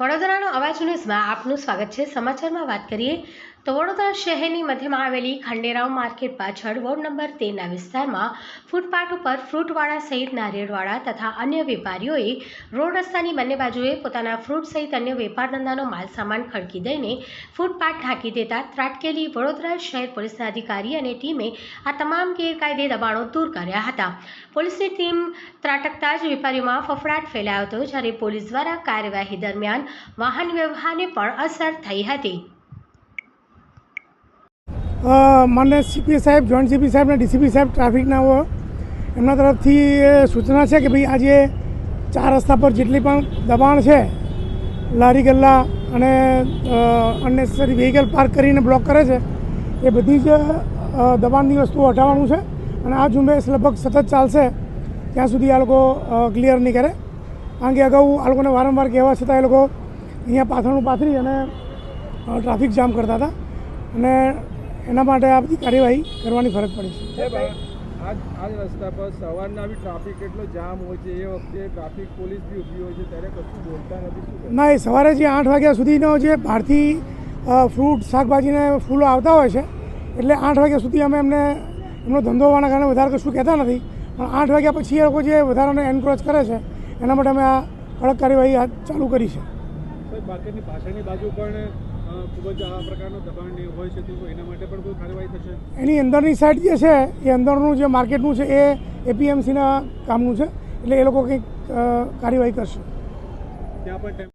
વડોદરાનો અવાજ ન્યૂઝમાં આપનું સ્વાગત છે. સમાચારમાં વાત કરીએ તો વડોદરા શહેરની મધ્યમાં આવેલી ખંડેરાવ માર્કેટ પાછળ વોર્ડ નંબર તેરના વિસ્તારમાં ફૂટપાથ ઉપર ફ્રૂટવાળા સહિત નારિયેળવાળા તથા અન્ય વેપારીઓએ રોડ રસ્તાની બંને બાજુએ પોતાના ફ્રૂટ સહિત અન્ય વેપાર ધંધાનો માલ સામાન ખડકી દઈને ફૂટપાથ ઢાંકી દેતા ત્રાટકેલી વડોદરા શહેર પોલીસના અધિકારી અને ટીમે આ તમામ ગેરકાયદે દબાણો દૂર કર્યા હતા. પોલીસની ટીમ ત્રાટકતા જ વેપારીઓમાં ફફડાટ ફેલાયો હતો જ્યારે પોલીસ દ્વારા કાર્યવાહી દરમિયાન વાહન વ્યવહારને પણ અસર થઈ હતી. મને સીપી સાહેબ જોઈન્ટ સીપી સાહેબ અને ડીસીપી સાહેબ ટ્રાફિકના એમના તરફથી સૂચના છે કે ભાઈ આજે ચાર રસ્તા પર જેટલી પણ દબાણ છે, લારી ગલ્લા અને અનનેસેસરી વ્હીકલ પાર્ક કરીને બ્લોક કરે છે, એ બધી જ દબાણની વસ્તુઓ હટાવવાનું છે અને આ ઝુંબેશ લગભગ સતત ચાલશે, ત્યાં સુધી આ લોકો ક્લિયર નહીં કરે. કારણ કે અગાઉ આ લોકોને વારંવાર કહેવા છતાં એ લોકો અહીંયા પાથરણું પાથરી અને ટ્રાફિક જામ કરતા હતા. અને એના માટે આ બધી કાર્યવાહી કરવાની ફરજ પડી છે. સાહેબ આ આ આ જ રસ્તા પર સવારના બી ટ્રાફિક એટલો જામ હોય છે એ વખતે ટ્રાફિક પોલીસ બી ઊભી હોય છે ત્યારે કશું બોલતા નથી ના એ સવારે જે આઠ વાગ્યા સુધીનો જે બહારથી ફ્રૂટ શાકભાજીને ફૂલો આવતા હોય છે એટલે આઠ વાગ્યા સુધી અમે એમને એમનો ધંધો હોવાના કારણે વધારે કશું કહેતા નથી. પણ આઠ વાગ્યા પછી એ લોકો જે વધારાને એન્ક્રોચ કરે છે એના માટે અમે આ કડક કાર્યવાહી હાથ ચાલુ કરી છે. બાકીની પાછળની બાજુ પણ ખૂબ જ આ પ્રકારનું દબાણ હોય છે તો એના માટે પણ કોઈ કાર્યવાહી થશે? એની અંદરની સાઈડ જે છે એ અંદરનું જે માર્કેટનું છે એ એપીએમસીના કામનું છે એટલે એ લોકો કંઈક કાર્યવાહી કરશે. ત્યાં પણ